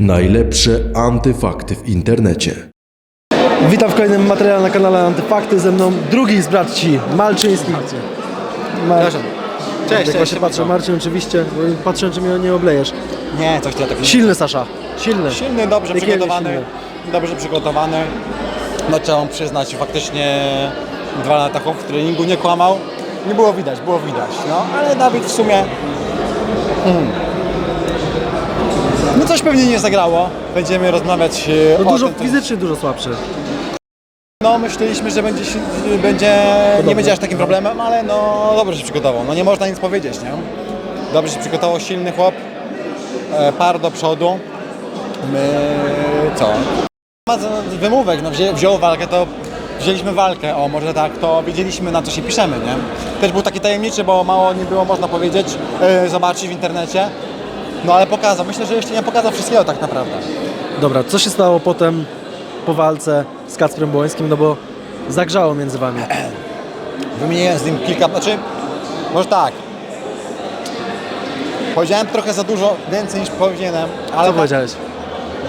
Najlepsze antyfakty w internecie. Witam w kolejnym materiale na kanale Antyfakty. Ze mną drugi z braci, Malczyński. Mar... Cześć, Jak cześć, właśnie cześć. patrzę, Marcin oczywiście, bo patrzę czy mnie nie oblejesz. Nie, coś ja tak nie... Silny Sasza, silny. Silny, dobrze Piekielnie przygotowany. silny. Dobrze przygotowany. No trzeba mu przyznać, faktycznie dwa lata chłop w treningu nie kłamał. Nie było widać, było widać. No, ale Dawid w sumie... Mm. No coś pewnie nie zagrało. Będziemy rozmawiać e, No o dużo, tym. fizycznie dużo słabszy. No myśleliśmy, że będzie, się- będzie nie będzie aż takim problemem, ale no dobrze się przygotował. No nie można nic powiedzieć, nie? Dobrze się przygotował, silny chłop, e, par do przodu. My co? Ma z- wymówek, no wzię, wziął walkę, to wzięliśmy walkę, o może tak, to wiedzieliśmy na co się piszemy, nie? Też był taki tajemniczy, bo mało nie było można powiedzieć, e, zobaczyć w internecie. No ale pokazał, myślę, że jeszcze nie pokazał wszystkiego tak naprawdę. Dobra, co się stało potem po walce z Kacprem Błońskim, no bo zagrzało między wami. Wymieniłem z nim kilka, znaczy, może tak. Powiedziałem trochę za dużo, więcej niż powinienem, ale Co tak, powiedziałeś?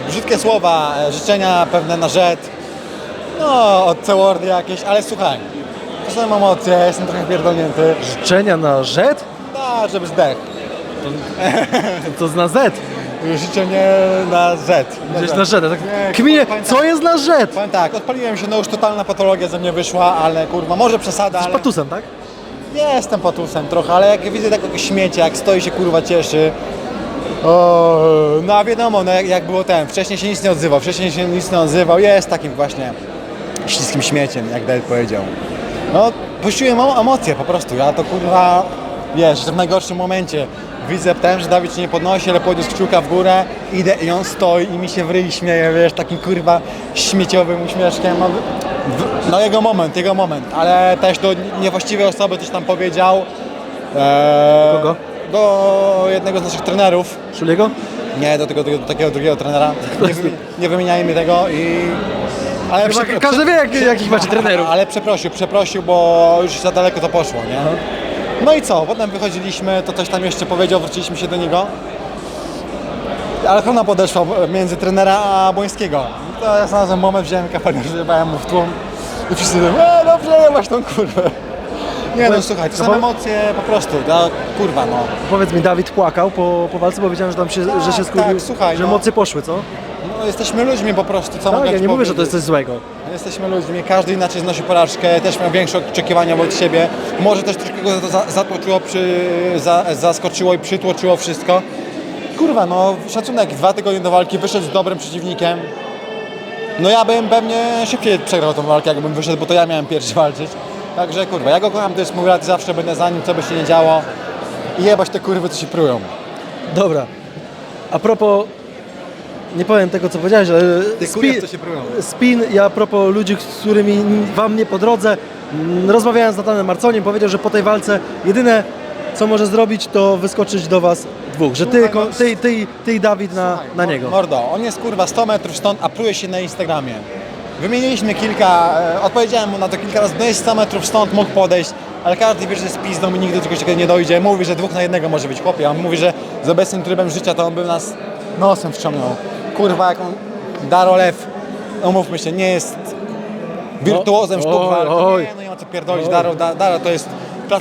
brzydkie słowa, e, życzenia pewne na rzet, no, od C-wordy jakieś, ale słuchaj, to są emocje, jestem trochę pierdolnięty, Życzenia na Z? no, żeby zdech. To z na Z. Życzenie na Z. Gdzieś na Z. Tak Nie, kminie, kurwa, co jest na Z? Powiem tak, odpaliłem się, no już totalna patologia ze mnie wyszła, ale kurwa, może przesada, Z ale... patusem, tak? Jestem patusem trochę, ale jak widzę takiego śmiecia, jak stoi się kurwa cieszy. O, no a wiadomo, no jak, jak było ten, wcześniej się nic nie odzywał, wcześniej się nic nie odzywał, jest takim właśnie śliskim śmieciem, jak David powiedział. No, puściłem emo- emocje po prostu, ja to kurwa, wiesz, w najgorszym momencie widzę ten, że Dawid się nie podnosi, ale podniósł kciuka w górę, idę i on stoi i mi się w ryj śmieje, wiesz, takim kurwa śmieciowym uśmieszkiem. No, w- no jego moment, jego moment, ale też do niewłaściwej osoby coś tam powiedział. Eee, Kogo? Do jednego z naszych trenerów. Szuliego? Nie, do, tego, do, do takiego drugiego trenera. Nie, nie wymieniajmy tego i... Ale Chyba każdy wie, jak, jakich macie trenerów. ale przeprosił, przeprosił, bo już za daleko to poszło, nie? No i co? Potem wychodziliśmy, to coś tam jeszcze powiedział, wróciliśmy się do niego. Ale ona podeszła między trenera a Błońskiego. To ja znalazłem moment, wziąłem kafelkę, wyjebałem mu w tłum i wszyscy mówią, e, dobrze, masz tą kurwę. Nie no, słuchaj, to są bo- emocje po prostu, ta kurwa no. Powiedz mi, Dawid płakał po, po walce, bo wiedziałem, że tam się, że się Tak, skurwił, tak, słuchaj, że no. emocje poszły, co? no jesteśmy ludźmi po prostu, co Tak, mogę ja nie mówię, że to jest powiedzieć? coś złego. Jesteśmy ludźmi, każdy inaczej znosi porażkę, też miał większe oczekiwania od siebie. Może też troszkę go za- zatłoczyło, przy, za, zaskoczyło i przytłoczyło wszystko. Kurwa, no szacunek, dwa tygodnie do walki, wyszedł z dobrym przeciwnikiem. No ja bym pewnie szybciej przegrał tą walkę, jakbym wyszedł, bo to ja miałem pierwszy walczyć. Także kurwa, ja go kocham, to jest mój brat, zawsze będę za nim, co by się nie działo. I jebać te kurwy, co się prują. Dobra. A propos, nie powiem tego, co powiedziałeś, ale Tych kurw, co się prują. spin i a propos ludzi, z którymi wam nie po drodze, rozmawiałem z Natanem Marconiem, powiedział, że po tej walce jedyne, co może zrobić, to wyskoczyć do was dwóch, że ty, ko- no, ty, ty, ty i Dawid na, na niego. Mordo, on jest kurwa 100 metrów stąd, a pluje się na Instagramie. Wymieniliśmy kilka, e, odpowiedziałem mu na to kilka razy, no jest 100 metrów stąd, mógł podejść, ale każdy wie, że jest pizdą i nigdy do czegoś takiego nie dojdzie. Mówi, że dwóch na jednego może być chłopie, a on mówi, że z obecnym trybem życia to on by nas nosem wciągnął. Kurwa, jak on, Darolew, umówmy się, nie jest wirtuozem No, sztuk oj, walki. oj. Nie, no nie ma co pierdolić. Daro, da, Daro to jest...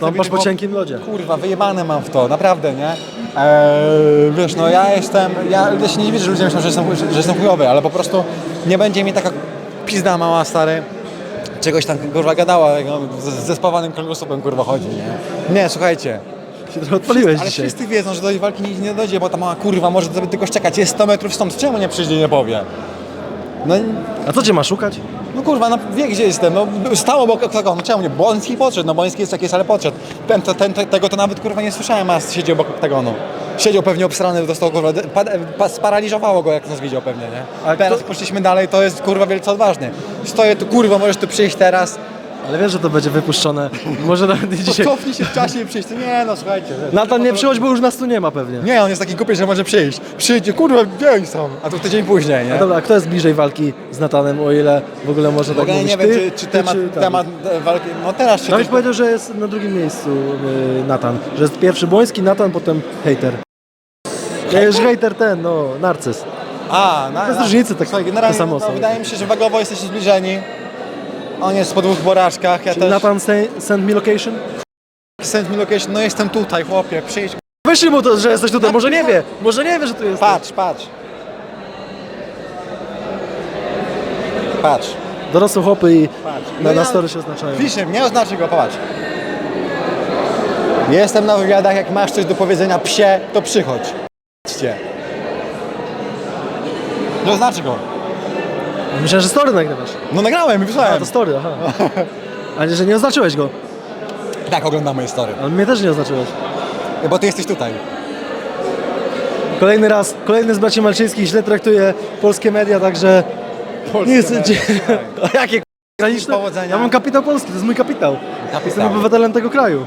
Tam masz po cienkim lodzie. Kurwa, wyjebane mam w to, naprawdę, nie? Eee, wiesz, no ja jestem, ja, ja się nie dziwię, że ludzie myślą, że jestem, że, jestem chujowy, ale po prostu nie będzie mi taka pizda mała, stary, czegoś tam, kurwa, gadała, jak on z- ze spawanym kręgosłupem, kurwa, chodzi, nie? Nie, słuchajcie, Się trochę odpaliłeś ale dzisiaj. wszyscy wiedzą, że do tej walki nie, nie dojdzie, bo ta mała kurwa może sobie tylko szczekać, jest 100 metrów stąd, czemu nie przyjdzie i nie powie? No, A co cię ma szukać? No kurwa, no wie gdzie jestem, no stało obok oktagonu, czemu nie? Boński podszedł, no Boński jest jest, ale podszedł. Ten, to, ten, te- tego to nawet kurwa nie słyszałem, a siedział obok oktagonu. Siedział pewnie obsrany, dostał kurwa, pa, pa, sparaliżowało go jak nas widział pewnie, nie? A teraz kto- poszliśmy dalej, to jest kurwa wielce odważny. Stoję tu, kurwa, możesz tu przyjść teraz, Ale wiesz, że to będzie wypuszczone. Może nawet dzisiaj. cofnij się w czasie i przyjść. Nie no, słuchajcie. Natan nie przychodź, bo już nas tu nie ma pewnie. Nie, on jest taki głupi, że może przyjść. Przyjdzie, kurwa, gdzie oni są? A to tydzień później, nie? No dobra, a kto jest bliżej walki z Natanem, o ile w ogóle można W tak ogóle mówić? nie wiem, Ty, czy, czy ty temat, temat e, walki, no teraz się Dawid powiedział, że jest na drugim miejscu y, Natan. Że jest pierwszy Błoński, Natan, potem hejter. To jest hejter ten, no, narcyz. A, na, Bez różnicy, tak Słuchaj, generalnie same no, osoby. wydaje mi się, że wagowo jesteście zbliżeni. On jest po dwóch porażkach, ja Czyli też. Nathan send- send me location? Send me location, no jestem tutaj, chłopie, przyjdź. Wyślij mu to, że jesteś tutaj, może nie wie, może nie wie, że tu jesteś. Patrz, patrz. Patrz, Dorosłe chłopy i patrz. na, No na ja- story się oznaczają. Pisze, nie oznaczy go, popatrz. Jestem na wywiadach, jak masz coś do powiedzenia psie, to przychodź. Patrzcie. Nie oznaczy go. Myślałem, że story nagrywasz. No nagrałem i A, wysłałem. to story, aha. A nie, że nie oznaczyłeś go, Tak oglądam moje story. ale mnie też nie oznaczyłeś. Bo ty jesteś tutaj. Kolejny raz, kolejny z braci Malczyńskich źle traktuje polskie media, także nie jest... A jakie k- graniczne? Powodzenia. Ja mam kapitał polski, to jest mój kapitał. Kapitał. Jestem obywatelem tego kraju.